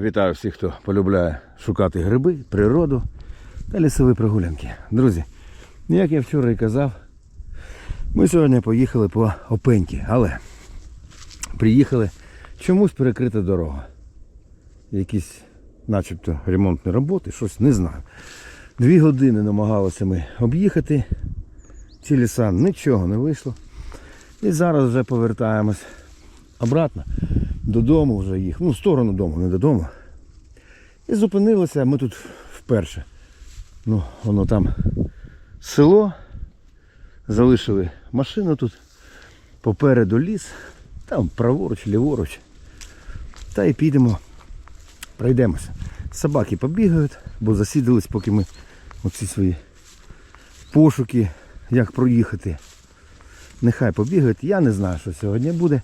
Вітаю всіх, хто полюбляє шукати гриби, природу та лісові прогулянки. Друзі, як я вчора і казав, ми сьогодні поїхали по Опеньки, але приїхали чомусь перекрита дорога. Якісь начебто ремонтні роботи, щось не знаю. Дві години намагалися ми об'їхати ці ліса, нічого не вийшло. І зараз вже повертаємось обратно додому вже їх. Ну, в сторону дому, не додому. І зупинилися ми тут вперше. Ну, воно там село. Залишили машину тут. Попереду ліс. Там праворуч, ліворуч. Та й підемо, пройдемося. Собаки побігають, бо засідались, поки ми оці свої пошуки, як проїхати. Нехай побігають. Я не знаю, що сьогодні буде.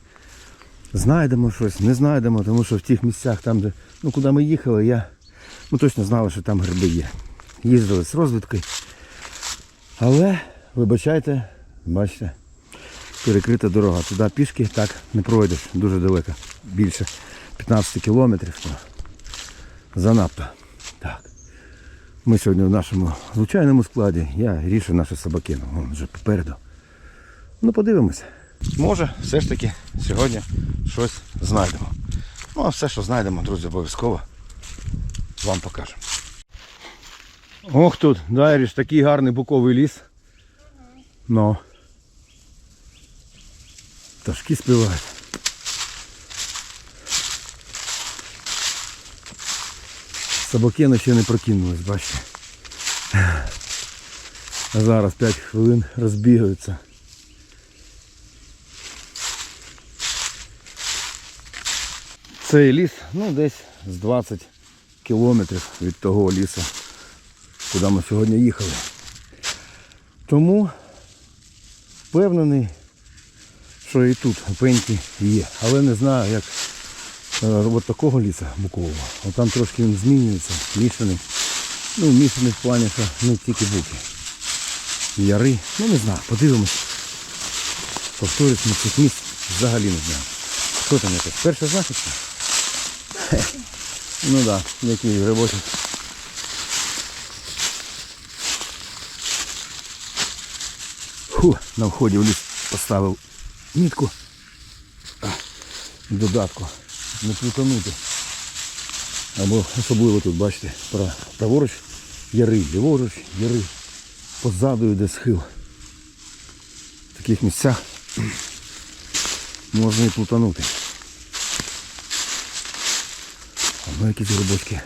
Знайдемо щось, не знайдемо, тому що в тих місцях, там, де, ну, куди ми їхали, я, ми точно знали, що там гриби є. Їздили з розвідкою. Але, вибачайте, бачите, перекрита дорога. Туди пішки так не пройдеш, дуже далеко. Більше 15 кілометрів. То занадто. Так. Ми сьогодні в нашому звичайному складі. Я рішу нашу собакину. Вон вже попереду. Ну, подивимося. Може, все ж таки сьогодні щось знайдемо. Ну, а все, що знайдемо, друзі, обов'язково вам покажемо. Ох тут, Дайріш, такий гарний буковий ліс. Ну. Пташки співають. Собакени ще не прокинулись, бачите. Зараз 5 хвилин розбігаються. Цей ліс, ну десь з 20 кілометрів від того лісу, куди ми сьогодні їхали. Тому впевнений, що і тут опеньки є. Але не знаю, як е, от такого ліса букового. От там трошки він змінюється, мішаний. Ну, мішаний в плані, що не тільки буки. Яри. Ну не знаю, подивимось. Повторюсь, ми цих місць взагалі не знаю. Що там якось? Перша знахідка? Ну так, да, який грибочок. Фу, на вході в ліс поставив нітку. Додатку. Не плутанути. Або особливо тут, бачите, праворуч яри, ліворуч яри. Позаду йде схил. В таких місцях можна і плутанути. Ну якісь грибочки.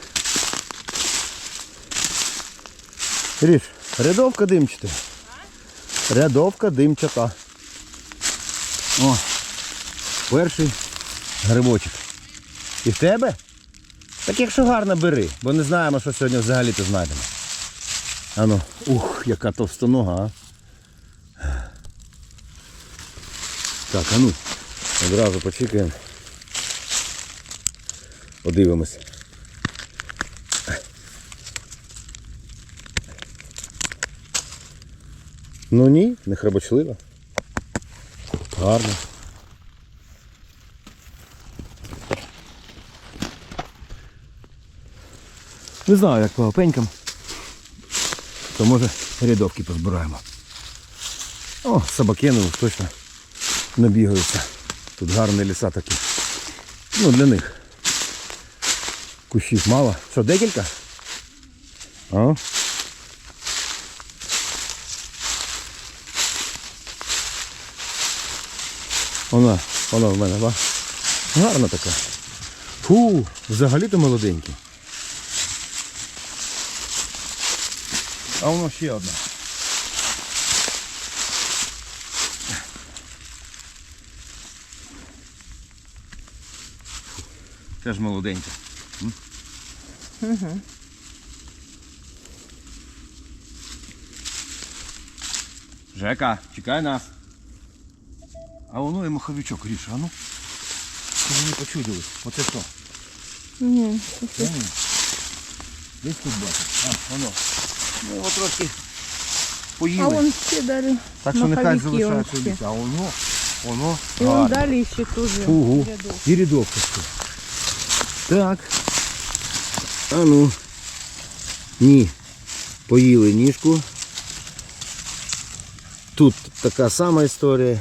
Ріш, рядовка димчата. Рядовка димчата. О, перший грибочок. І в тебе? Так якщо гарно бери, бо не знаємо, що сьогодні взагалі то знайдемо. Ану, ух, яка товстонога, а. Так, а ну, одразу почекаємо. Подивимось. Ну ні, не храбочлива. Гарно. Не знаю, як по опенькам. То може рядовки позбираємо. О, собакени уж точно набігаються. Тут гарні ліса такі. Ну, для них. Кущів мало. Що, декілька? А? Вона, вона в мене, ба? Гарна така. Фу, взагалі-то молоденькі. А воно ще одна. Теж молоденька. Жека, чекай нас. А воно і маховичок ріше, а ну. Що вони почудились? Оце що? Ні, Ні. Десь тут бачиш. А, воно. Ну його трошки а поїли. вон ще далі. так що нехай маховики он залишається ще. ліс. А воно, воно І вон гарне. далі ще теж рядок. І рядовка ще. Так. А ну. Ні. Поїли ніжку. Тут така сама історія.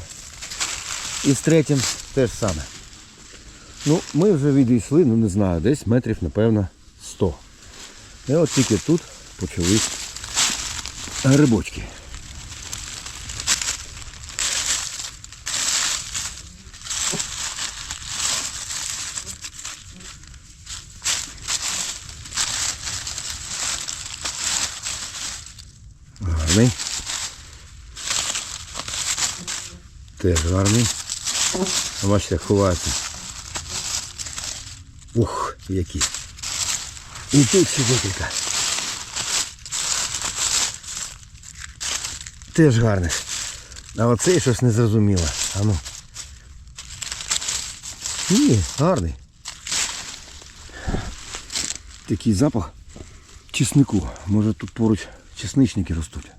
І з третім теж саме. Ну, ми вже відійшли, ну не знаю, десь метрів, напевно, 100. І от тільки тут почались грибочки. Гарний. Теж гарний. Бачите, як. Ух, які. І тут ще декілька. Теж гарних. А оцей щось не зрозуміло. А ну. Ні, гарний. Такий запах чеснику. Може тут поруч чесничники ростуть.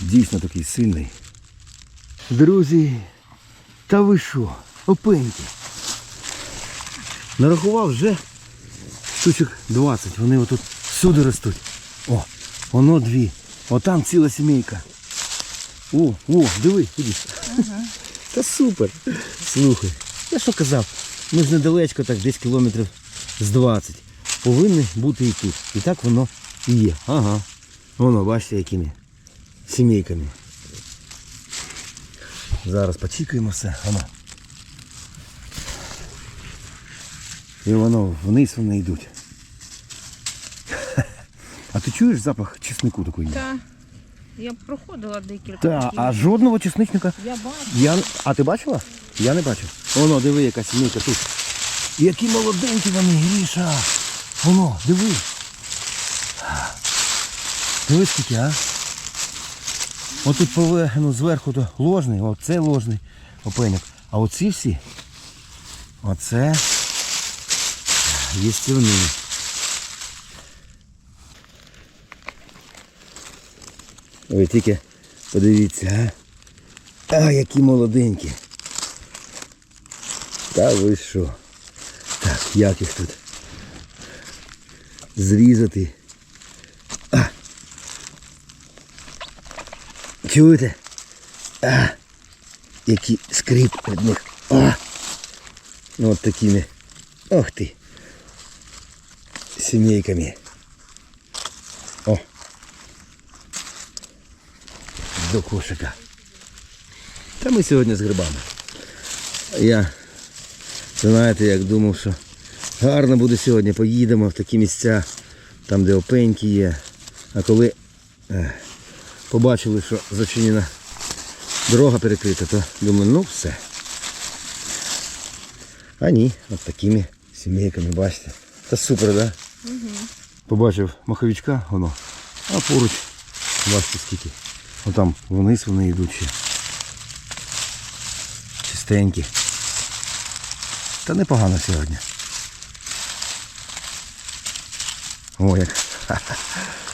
Дійсно такий сильний. Друзі, та ви що? Опеньки. Нарахував вже штучок 20. Вони отут всюди ростуть. О, воно дві. Отам ціла сімейка. О, о, диви, іди. Та супер. Слухай. Я що казав? Ми ж недалечко, так десь кілометрів з 20. Повинні бути і тут. І так воно і є. Ага. Воно, бачите, якими сімейками. Зараз почікаємо все. Воно. І воно вниз вони йдуть. А ти чуєш запах чеснику такий? Та я проходила декілька. Та, таких. а жодного чесничника. Я бачу. Я... А ти бачила? Я не бачив. Воно, диви, яка сімейка тут. Які молоденькі вони, Гріша. Воно, диви. Диви скільки, а? Отут пове, ну, зверху то ложний, оце ложний опеньок. А оці всі, оце їстівні. Ви тільки подивіться, а? А, які молоденькі. Та ви що? Так, як їх тут зрізати? Чуєте? А. Який скрип від них. А. Ну, от такими. Ох ти. Сімейками. О. До кошика. Та ми сьогодні з грибами. Я, знаєте, як думав, що гарно буде сьогодні, поїдемо в такі місця, там де опеньки є. А коли е, побачили, що зачинена дорога перекрита, то думаю, ну все. А ні, от такими сімейками, бачите. Та супер, так? Да? Побачив маховичка, воно. А поруч, бачите скільки. Отам вниз вони йдуть ще. Чистенькі. Та непогано сьогодні. О, як.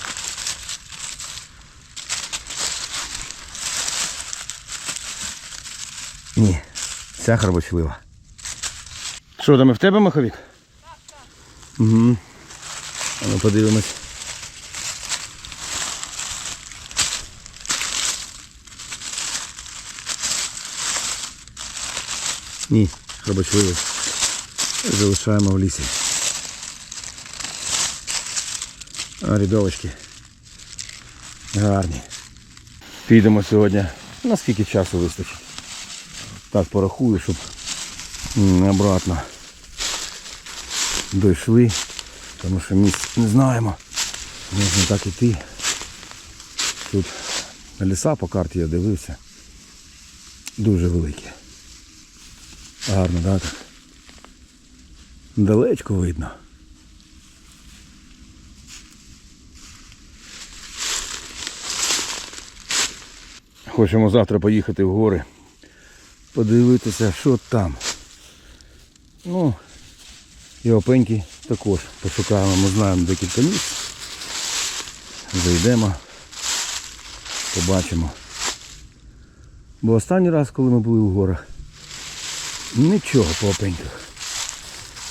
Ні, ця храбочлива. Що там і в тебе маховик? Так, так. Угу. А ну подивимось. Ні, храбочливий. Залишаємо в лісі. А рядовочки гарні. Підемо сьогодні. Наскільки часу вистачить? Так порахую, щоб обратно дійшли. Тому що місць не знаємо. Можна так іти. Тут ліса по карті я дивився. Дуже великі. Гарно, да, так? Далечко видно. Хочемо завтра поїхати в гори. Подивитися, що там. Ну, і опеньки також пошукаємо. Ми знаємо декілька місць. Зайдемо, побачимо. Бо останній раз, коли ми були в горах, Нічого по опеньках.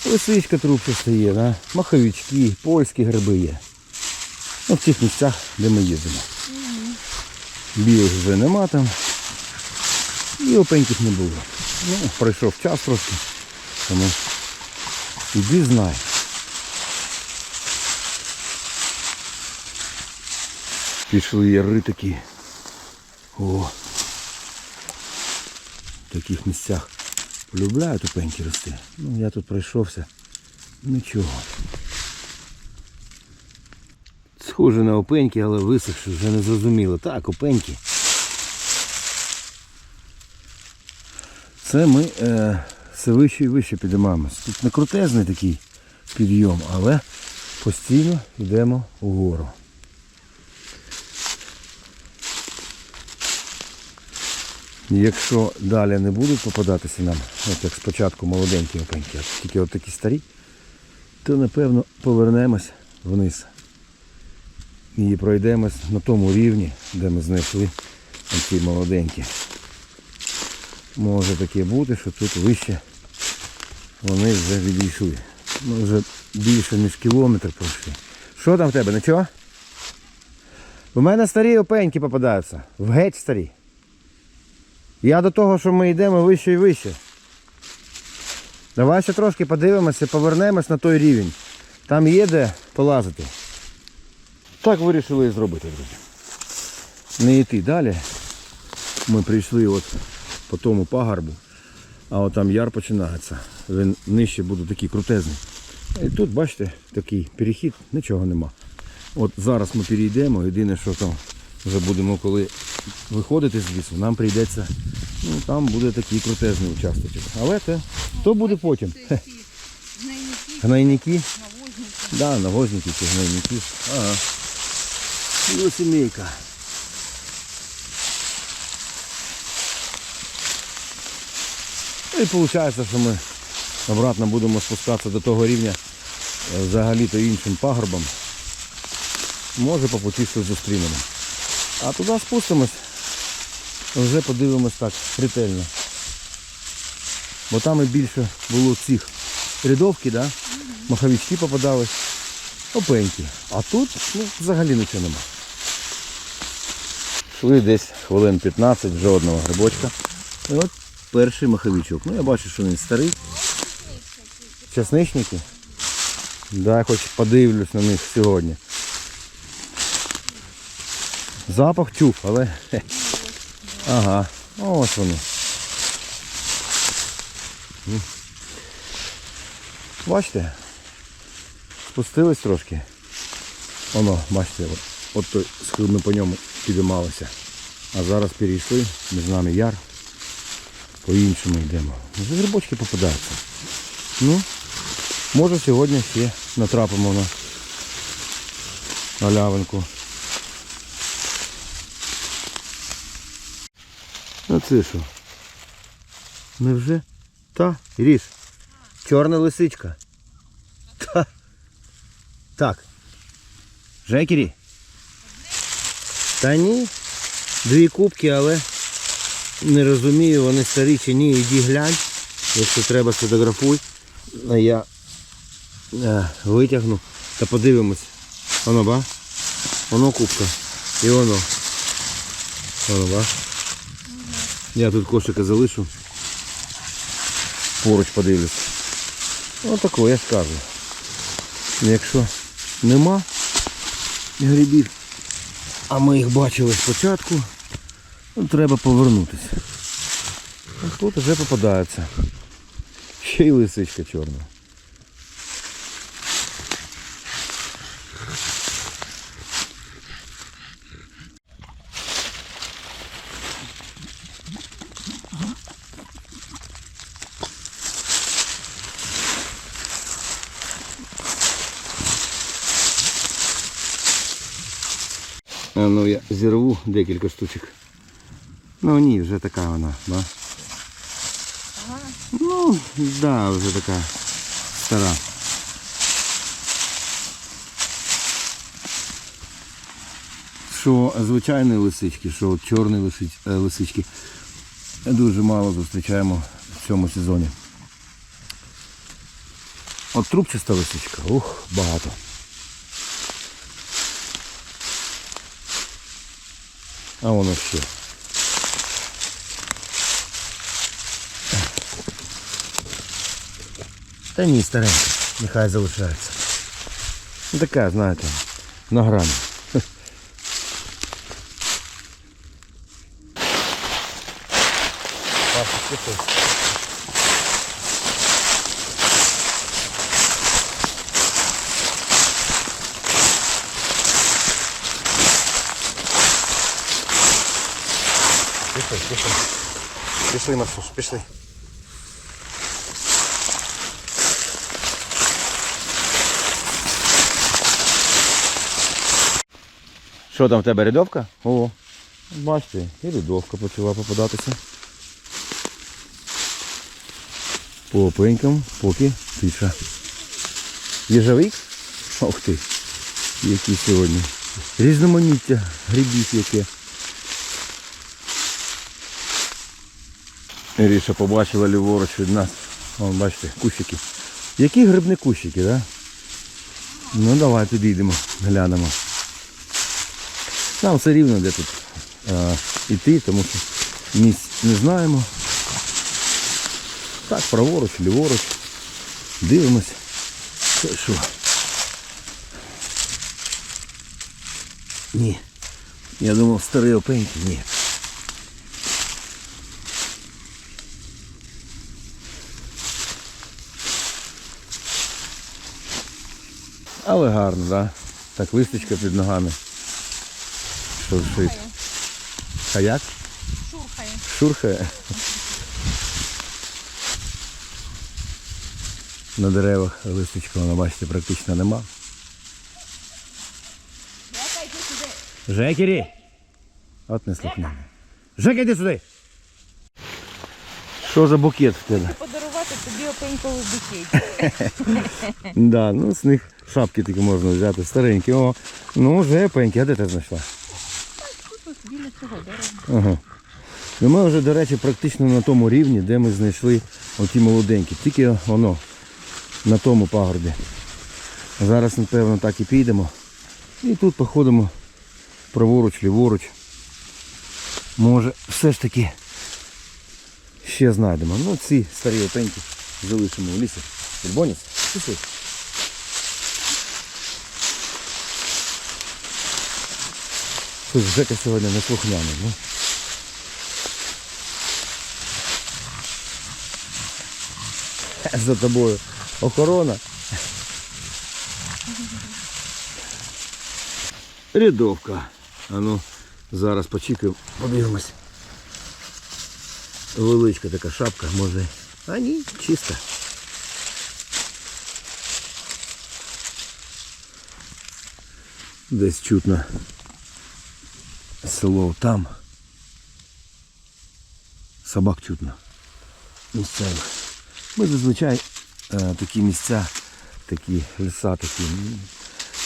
Лисичка трубчаста є, да? маховички, польські гриби є. Ну, в тих місцях, де ми їздимо. Білих вже нема там. І опеньків не було. Ну, пройшов час трошки. Тому іди знай. Пішли яри такі. О. В таких місцях полюбляють опеньки рости. Ну, я тут пройшовся. Нічого. Схоже на опеньки, але висохши, вже не зрозуміло. Так, опеньки. Це ми е, все вище і вище підіймаємось. Тут не крутезний такий підйом, але постійно йдемо вгору. Якщо далі не будуть попадатися нам, от як спочатку молоденькі опеньки, а тільки от такі старі, то напевно повернемось вниз. І пройдемось на тому рівні, де ми знайшли ці молоденькі. Може таке бути, що тут вище вони вже відійшли. Ну, вже більше ніж кілометр пройшли. Що там в тебе? Нічого? У мене старі опеньки попадаються. В геть старі. Я до того, що ми йдемо вище і вище. Давай ще трошки подивимося, повернемось на той рівень. Там є де полазити. Так вирішили і зробити, друзі. Не йти далі. Ми прийшли от по тому пагорбу, а от там яр починається. Він нижче буде такий крутезний. І тут, бачите, такий перехід, нічого нема. От зараз ми перейдемо, єдине, що там вже будемо коли виходити з лісу, нам прийдеться, ну там буде такий крутезний участочок. Але це то буде потім. Хе. Гнойники. Да, навозники чи гнойники. Ага. Ну, сімейка. І виходить, що ми обратно будемо спускатися до того рівня е, взагалі-то іншим пагорбом. Може по путі щось зустрінемо. А туди спустимось, вже подивимось так ретельно. Бо там і більше було цих рядовки, да? маховички попадались, опеньки. А тут ну, взагалі нічого нема. Шли десь хвилин 15, жодного грибочка. І от перший маховичок. Ну я бачу, що він старий. Часничники. Да, хоч подивлюсь на них сьогодні. Запах чув, але. Ага, ось вони. Бачите? Спустились трошки. Воно, бачите, от, от той схил ми по ньому підіймалися. А зараз перейшли, між нами яр. По-іншому йдемо. Вже грибочки попадаються. Ну, може сьогодні ще натрапимо на галявинку. А це що? Невже? Та, Іріш, чорна лисичка. Та. Так. Жекері. Та ні. Дві кубки, але не розумію, вони старі чи ні. Іди глянь. Якщо треба, сфотографуй. А я е, витягну та подивимось. Воно ба? Воно кубка. І воно. Воно ба? Я тут кошика залишу. Поруч подивлюсь. Отако, я ж кажу. Якщо нема грибів, а ми їх бачили спочатку, треба повернутися. А тут вже попадається. Ще й лисичка чорна. А ну я зірву декілька штучок. Ну ні, вже така вона, да? Ну, да, вже така стара. Що звичайні лисички, що чорні е, лисички дуже мало зустрічаємо в цьому сезоні. От трубчаста лисичка. Ух, багато. А воно ще. Та ні, старенька, нехай залишається. Ну, така, знаєте, на грані. Пішли, Марсуш, пішли. Що там в тебе рядовка? О, бачите, і рядовка почала попадатися. По опенькам, поки тиша. Їжавик? Ох ти, який сьогодні. Різноманіття грибів яке. Ріша побачила ліворуч від нас. Вон, бачите, кущики. Які грибні кущики, так? Да? Ну давай підійдемо, глянемо. Нам все рівно де тут е, іти, тому що місць не знаємо. Так, праворуч, ліворуч. Дивимось. Це що? Ні. Я думав старий опенький, ні. Але гарно, так? Так листочка під ногами. Що шить? Хаяк? Шурхає. Шурхає. На деревах листочка, воно, бачите, практично нема. Жекері! От не слухняне. Жека, йди сюди! Що за букет в тебе? Подарувати тобі опеньковий букет. Да, ну з них шапки такі можна взяти, старенькі. О, ну вже пенькі, а де ти знайшла? Ага. Ну ми вже, до речі, практично на тому рівні, де ми знайшли оті молоденькі. Тільки воно на тому пагорбі. Зараз, напевно, так і підемо. І тут походимо праворуч, ліворуч. Може, все ж таки ще знайдемо. Ну, ці старі отенькі залишимо в лісі. Ільбоніс, пішли. Щось Жека сьогодні не слухняний. Ну. За тобою охорона. Рядовка. А ну, зараз почекаємо, подивимось. Величка така шапка, може. А ні, чиста. Десь чутно село там. Собак чутно. Місцевих. Ми зазвичай е, такі місця, такі ліса такі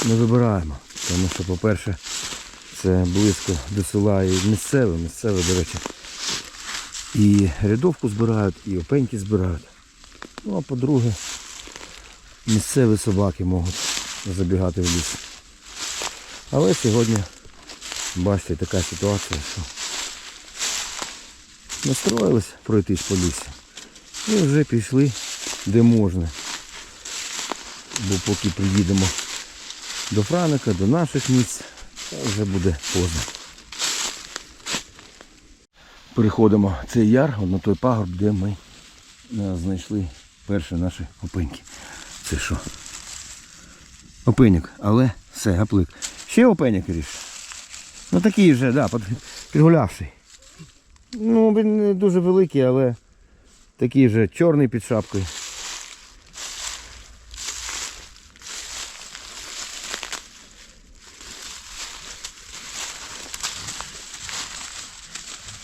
не вибираємо. Тому що, по-перше, це близько до села і місцеве, місцеве, до речі. І рядовку збирають, і опеньки збирають. Ну а по-друге, місцеві собаки можуть забігати в ліс. Але сьогодні, бачите, така ситуація, що настроїлись пройтись по лісі. І вже пішли де можна. Бо поки приїдемо до Франика, до наших місць, вже буде поздно. Переходимо цей яр на той пагорб, де ми е, знайшли перші наші опеньки. Це що? Опеньок, але все, гаплик. Ще опеньок ріж. Ну такий вже, да, підгулявший. Ну, він не дуже великий, але такий же чорний під шапкою.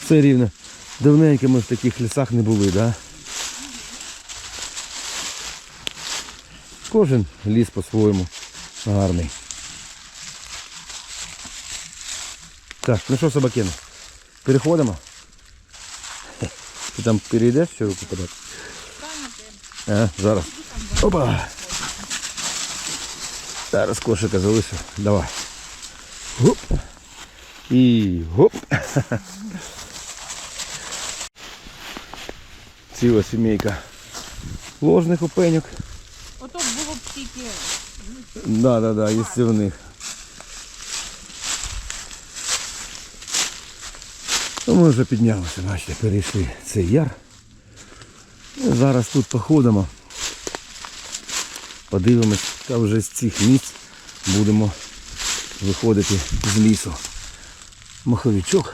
Все рівно. Давненько ми в таких лісах не були, да? Кожен ліс по-своєму гарний. Так, ну що, собакіно, переходимо. Ти там перейдеш чи руку подати? А, зараз. Опа! Зараз кошика залишив. Давай. Гоп. І гоп. Ціла сімейка ложних опеньок. Ото було б тільки Да, да, да, є в них. Ну, ми вже піднялися, бачите, перейшли цей яр. Зараз тут походимо. Подивимось, та вже з цих місць будемо виходити з лісу. Маховичок.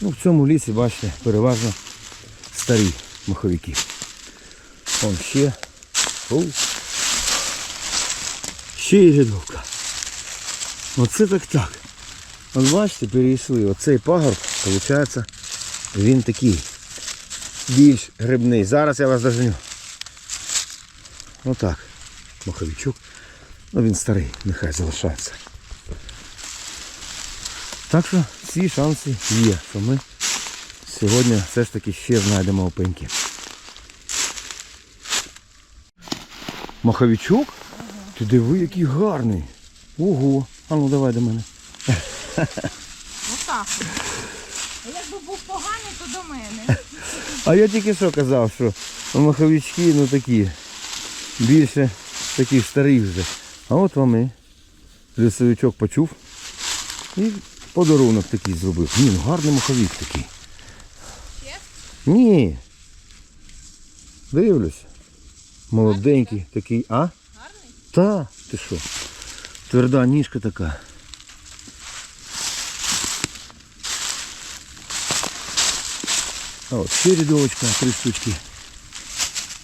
Ну, в цьому лісі, бачите, переважно старі маховики. Вон ще. Оу. Ще є рядовка. Оце так так. От бачите, перейшли. Оцей пагорб, виходить, він такий більш грибний. Зараз я вас доженю. Отак. Маховичок. Ну він старий, нехай залишається. Так що всі шанси є, що ми сьогодні все ж таки ще знайдемо опеньки. Маховичок? Ти диви, який гарний. Ого. А ну давай до мене. Отак. А якби був поганий, то до мене. А я тільки що казав, що маховички ну такі. Більше таких старих вже. А от вам і лісовичок почув. І подарунок такий зробив. Ні, ну гарний маховик такий. Ще? Ні. Дивлюсь. Молоденький такий. А? Гарний? Та, ти що? Тверда ніжка така. А от ще рядовочка, три штучки.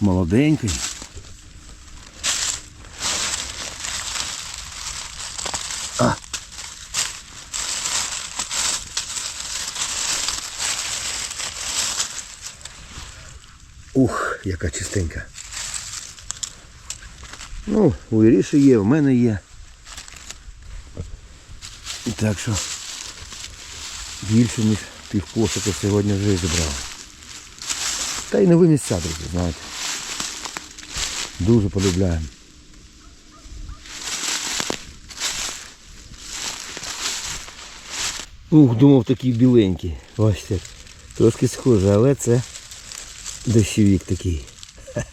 Молоденький. А. Ух, яка чистенька. Ну, у Іріші є, в мене є. І Так що більше, ніж півкошика сьогодні вже зібрали. Та й нові місця, друзі, знаєте. Дуже полюбляємо. Ух, думав такий біленький. Бачите, трошки схоже, але це дощовик такий.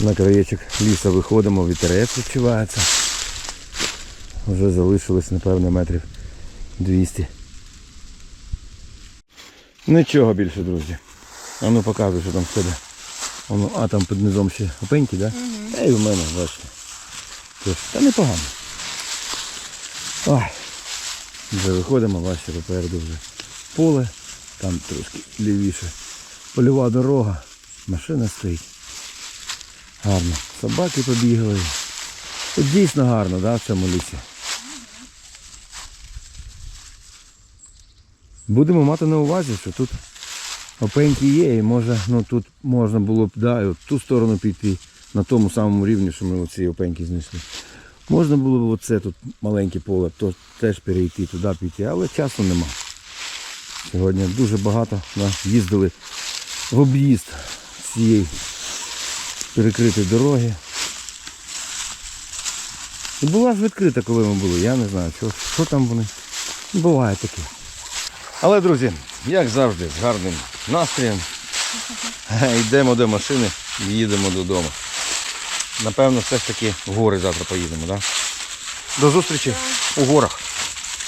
На краєчок лісу виходимо, вітерець відчувається. Вже залишилось, напевно, метрів 200. Нічого більше, друзі. А ну показуй, що там в тебе. Воно, а там під низом ще опеньки, так? Да? Угу. Та й в мене, бачите. Тож, та непогано. Ой. Вже виходимо, бачите, попереду вже поле, там трошки лівіше. Польова дорога, машина стоїть. Гарно. Собаки побігали. Тут дійсно гарно, да, в цьому лісі. Будемо мати на увазі, що тут опеньки є і може, ну тут можна було б да, от ту сторону піти на тому самому рівні, що ми оці опеньки знайшли. Можна було б оце тут маленьке поле, то теж перейти туди піти, але часу нема. Сьогодні дуже багато да, їздили в об'їзд цієї перекритої дороги. Була ж відкрита, коли ми були, я не знаю, що, що там вони. Буває таке. Але, друзі, як завжди, з гарним настроєм. Йдемо до машини і їдемо додому. Напевно, все ж таки в гори завтра поїдемо, так? Да? До зустрічі у горах.